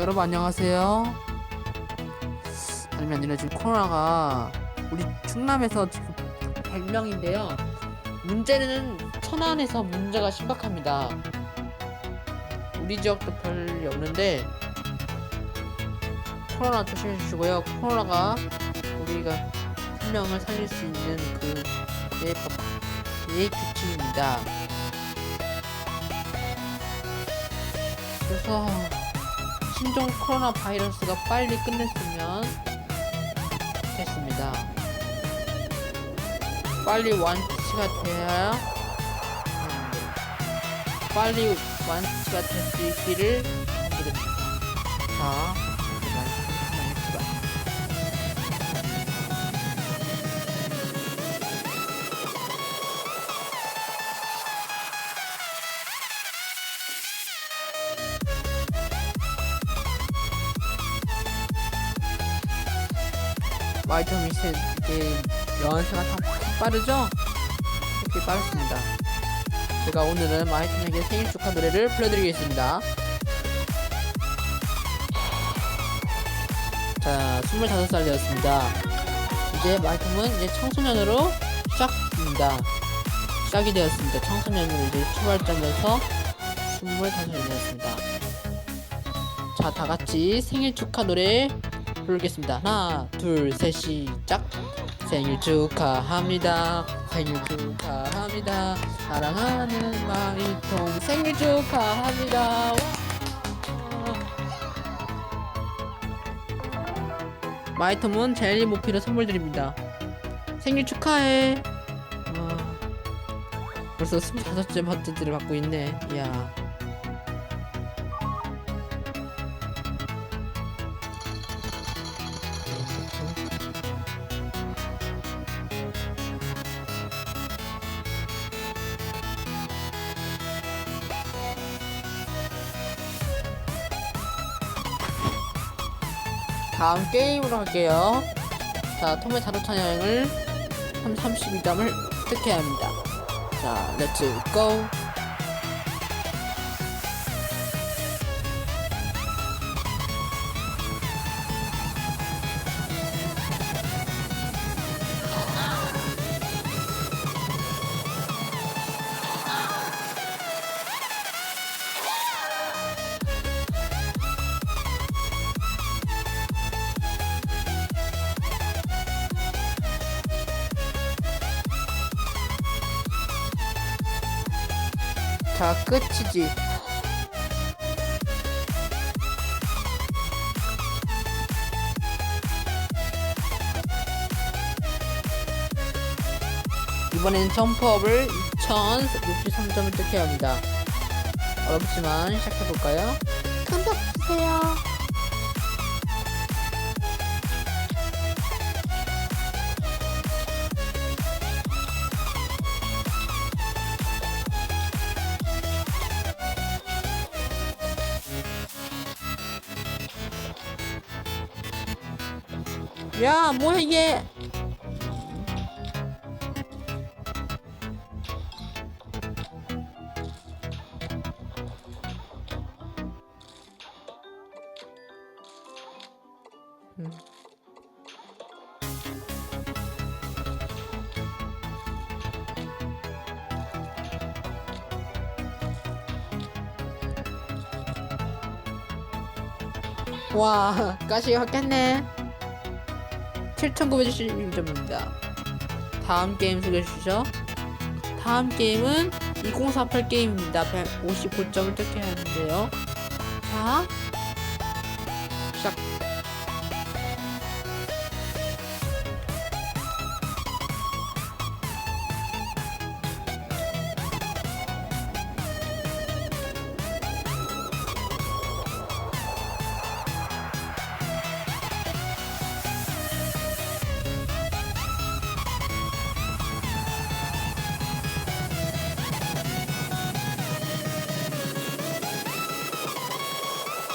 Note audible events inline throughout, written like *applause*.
여러분 안녕하세요. 아니면 아니라 지금 코로나가 우리 충남에서 지금 100명인데요. 문제는 천안에서 문제가 심각합니다. 우리 지역도 별일 없는데 코로나 조심해 주시고요. 코로나가 우리가 한 명을 살릴 수 있는 그 예법 예의 규칙입니다. 그래서 신종 코로나 바이러스가 빨리 끝냈으면 좋겠습니다. 빨리 완치가 돼야 하는데 빨리 완치가 될 수 있기를 바랍니다. 자, 마이텀 미스 이게 연세가 다 빠르죠? 이렇게 빠르습니다. 제가 오늘은 마이텀에게 생일 축하 노래를 불러드리겠습니다. 자, 25살 되었습니다. 이제 마이텀은 이제 청소년으로 시작입니다. 시작이 되었습니다. 청소년으로 이제 출발점에서 25살이 되었습니다. 자, 다 같이 생일 축하 노래 부르겠습니다. 하나, 둘, 셋, 시작. 생일 축하합니다. 생일 축하합니다. 사랑하는 마이통 생일 축하합니다. 와. 마이톰은 젤리 모피를 선물 드립니다. 생일 축하해. 와. 벌써 25째 버튼들을 받고 있네. 이야. 다음 게임으로 할게요. 자, 톰의 자동차 여행을 32점을 획득해야 합니다. 자, 렛츠 고! 자, 끝이지. 이번엔 점프업을 2063점을 획득해야 합니다. 어렵지만 시작해볼까요? 야, 뭐야 이게? 음. 와, *laughs* 가시가 확겠네. 7,971점입니다. 다음 게임 소개해 주시죠. 다음 게임은 2048 게임입니다. 159점을 획득해야 하는데요. 자, 시작.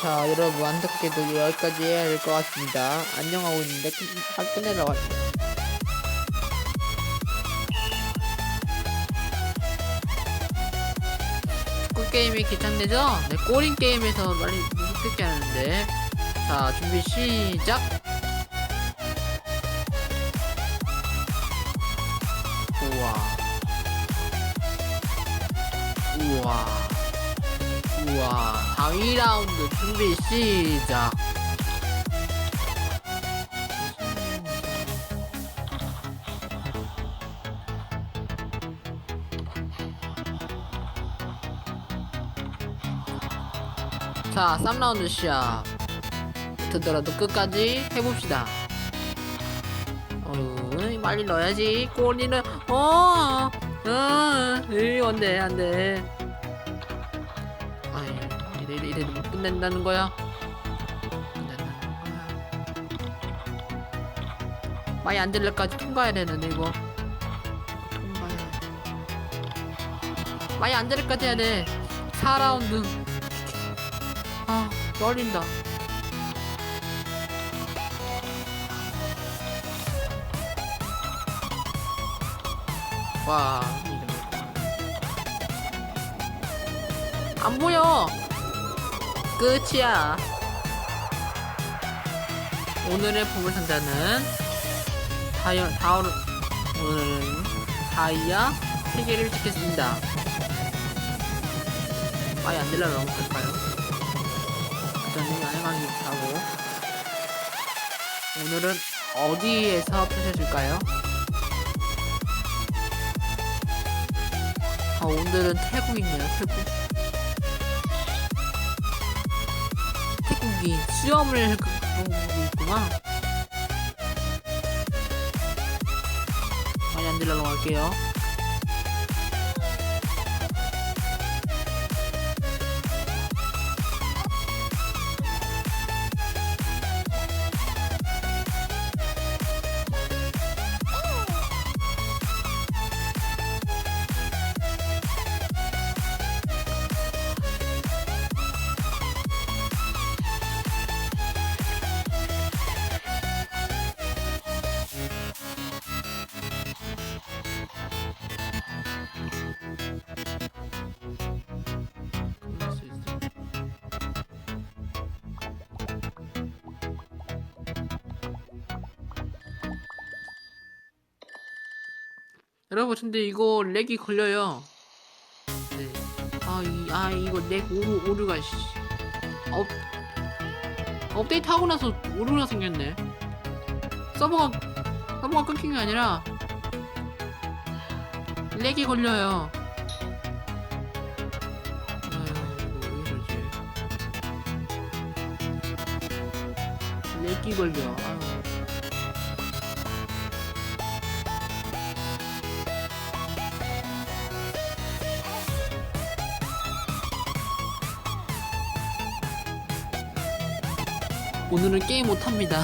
자, 여러분 안타깝게도 여기까지 해야 될 것 같습니다. 안녕하고 있는데 끝, 아, 끝내러 갈게요. 축구 게임이 귀찮대죠? 네, 꼬린 게임에서 많이 획득해 하는데 자 준비 시작 우와 우와 우와 4위 라운드 준비 시작. 자 3라운드 시작 듣더라도 끝까지 해봅시다. 어휴 빨리 넣어야지. 꼬리는 어, 어, 에이, 안돼 안돼. 아 이 이래 이래 이래 못 끝낸다는 거야? 끝낸다는 거야 많이 안 들려까지 통과해야 되는데 이거. 통과해. 많이 안 들릴까지 해야 돼. 4라운드. 아 떨린다. 와 안 보여 끝이야. 오늘의 보물상자는 다이어 다오르 오늘은 다이아 3개를 찍겠습니다. 아예 안 되려면 어떡할까요? 일단 여행하기 하고. 오늘은 어디에서 펼쳐질까요? 아 오늘은 태국이네요? 태국 태국이 수염을 그- 그런 거 있구나. 많이 안 들려러 갈게요 여러분 근데 이거 렉이 걸려요. 네. 아, 이, 아 이거 렉 오, 오류가 씨. 업 업데이트 하고 나서 오류가 생겼네. 서버가 서버가 끊긴 게 아니라 렉이 걸려요. 이러지? 렉이 걸려. 아 오늘은 게임 못합니다.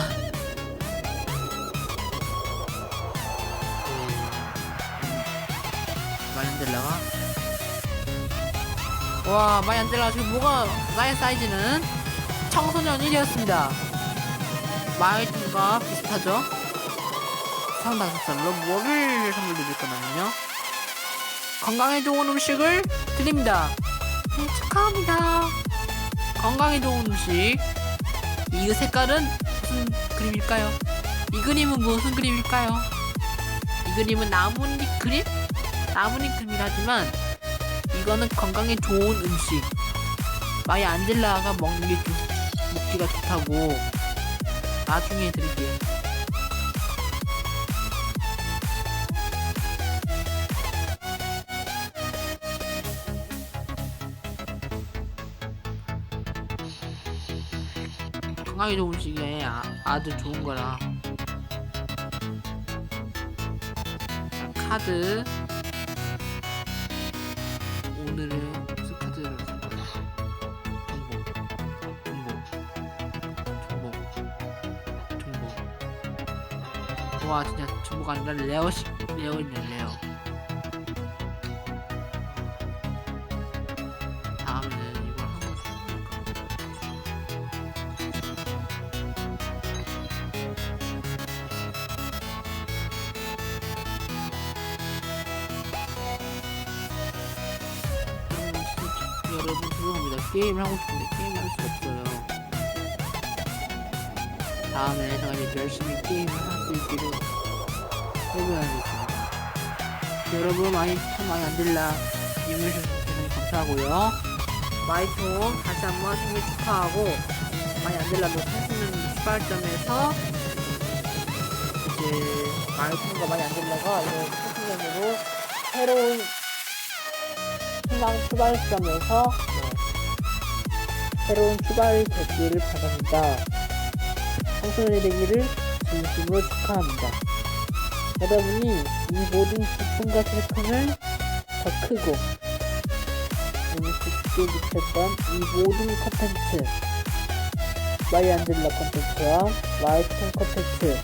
안 들라가? 와, 들라가. 지금 뭐가, 나의 사이즈는 청소년이 되었습니다. 마이튼과 비슷하죠? 상당살로 뭐를 선물 드릴 거냐면요. 건강에 좋은 음식을 드립니다. 네, 축하합니다. 건강에 좋은 음식. 이 색깔은 무슨 그림일까요? 이 그림은 무슨 그림일까요? 이 그림은 나뭇잎 그림? 나뭇잎 그림이라지만 이거는 건강에 좋은 음식. 마이 안젤라가 먹는 게 좋, 먹기가 좋다고 나중에 드릴게요. 건강에 좋은 음식에 아, 아주 좋은 거라. 카드 오늘의 무슨 카드를 쓸 거야? 중복, 중복, 중복. 와 진짜 중복 아니라 레어식 레어 있네 레어. 게임을 하고 싶은데 게임을 할 수 없어요 다음에 제가 이제 열심히 게임을 할 수 있기를 해보야겠습니다. 여러분 많이 참 많이 안될라 임해주셔서 대단히 감사하고요. 마이톤 다시 한번 생일 축하하고 많이 안될라도 사시는 출발점에서 이제 마이톤과 많이 안될라가 이제 최신년으로 새로운 희망 출발점에서 네, 새로운 출발이 되기를 바랍니다. 청소년이 되기를 진심으로 축하합니다. 여러분이 이 모든 기쁨과 슬픔을 더 크고 너무 깊게 느꼈던 이 모든 컨텐츠 마이 안들라 컨텐츠와 마이톤 컨텐츠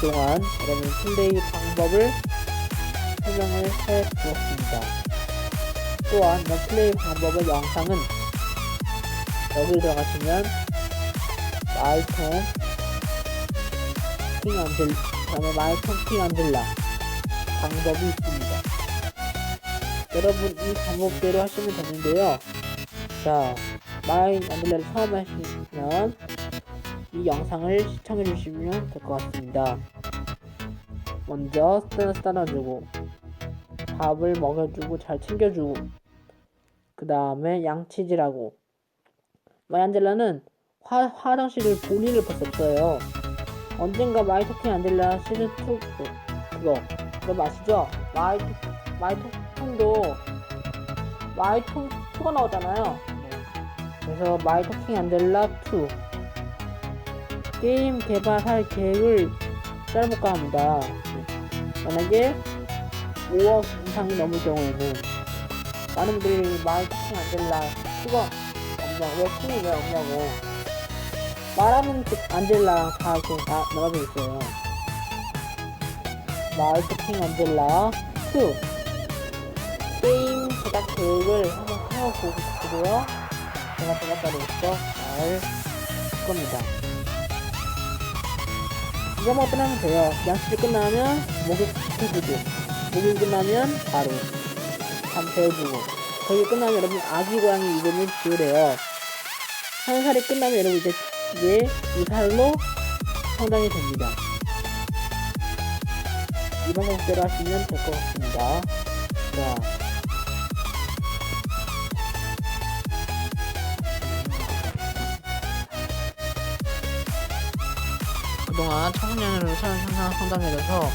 그동안 여러분 플레이 방법을 설명을 해 주었습니다. 또한 이 플레이 방법의 영상은 여기 들어가시면 마이톤 킹 안들 다음에 마이톤 킹 안들라 방법이 있습니다. 여러분 이 방법대로 하시면 되는데요. 자 마이 안들라를 처음 하시면 이 영상을 시청해 주시면 될 것 같습니다. 먼저 스타너스 따라주고 밥을 먹여주고 잘 챙겨주고 그 다음에 양치질하고 마이안젤라는 화, 화장실을 본인을 벗었어요. 언젠가 마이토킹 안젤라 시즌2 그, 그거 그거 아시죠? 마이 마이토킹도 마이톤 2가 나오잖아요. 그래서 마이토킹 안젤라 2 게임 개발할 계획을 짜볼까 합니다. 만약에 5억 이상이 넘을 경우에는 많은 분들이 마이토킹 안젤라 2가 왜 팀이 왜 없냐고 안젤라랑 다 이렇게 나, 나눠져 있어요. 마이트킹 안젤라. 2 게임 제작 계획을 한번 세워보고 싶고요. 제가 제가 따로서 잘 겁니다. 이거만 끝나면 돼요. 양치질 끝나면 목욕 시켜주고 목욕 끝나면 바로 잠 재워주고 거기 끝나면 여러분 아기 고양이 이름을 지으래요 한 살이 끝나면 여러분 이제 이제 두 살로 성장이 됩니다. 이 방법대로 하시면 될 것 같습니다. 자. 그동안 청소년으로 성장 성장해져서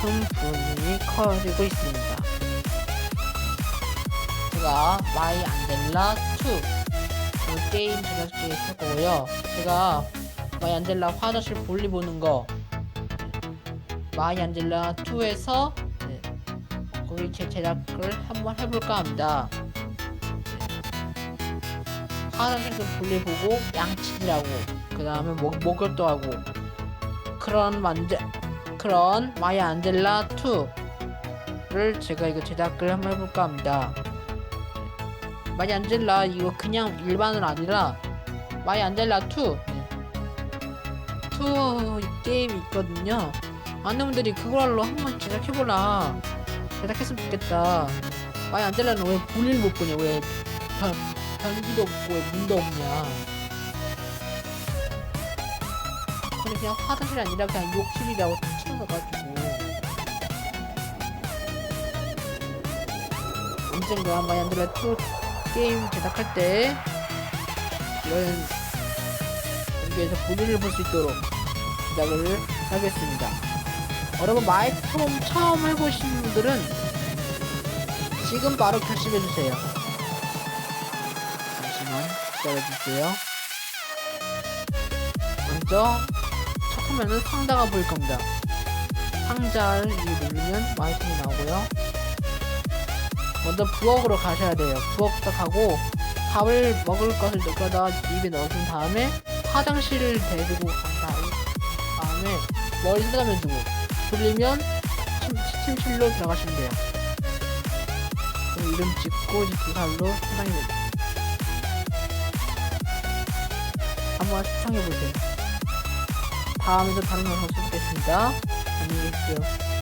큰 부분이 커지고 있습니다. 제가 마이 안델라 2그 게임 제작기에 할 거고요. 제가 마이 안젤라 화장실 볼일 보는 거 마이 안젤라 2에서 네, 거기 제 제작을 한번 해볼까 합니다. 네. 화장실도 볼일 보고 양치질하고 그 다음에 목 목욕도 하고 그런 만재 그런 마이 안젤라 2를 제가 이거 제작을 한번 해볼까 합니다. 마이 안젤라 이거 그냥 일반은 아니라 마이 안젤라 2 2 게임이 있거든요. 많은 분들이 그걸로 한번 제작해보라. 제작했으면 좋겠다. 마이 안젤라는 왜 볼일 못 보냐? 왜 변, 변기도 없고 왜 문도 없냐? 근데 그냥 화장실이 아니라 그냥 욕실이라고 치워놔가지고. 언젠가 마이 안젤라 2 게임 제작할 때 이런 여기에서 볼일을 볼수 있도록 제작을 하겠습니다. 여러분 마이크롬 처음 해보신 분들은 지금 바로 결심해주세요. 잠시만 기다려주세요. 먼저 첫 화면은 상자가 보일 겁니다. 상자를 이 누르면 마이크이 나오고요. 먼저 부엌으로 가셔야 돼요. 부엌부터 가고 밥을 먹을 것을 넣거다 입에 넣은 다음에 화장실을 대주고 간 다음에 머리 쓰다면주고 돌리면 침, 침실로 들어가시면 돼요. 이름 찍고 이제 두 살로 상당히 됩니다. 한번 시청해보세요. 다음에도 다른 영상 쏘겠습니다. 안녕히 계십시오.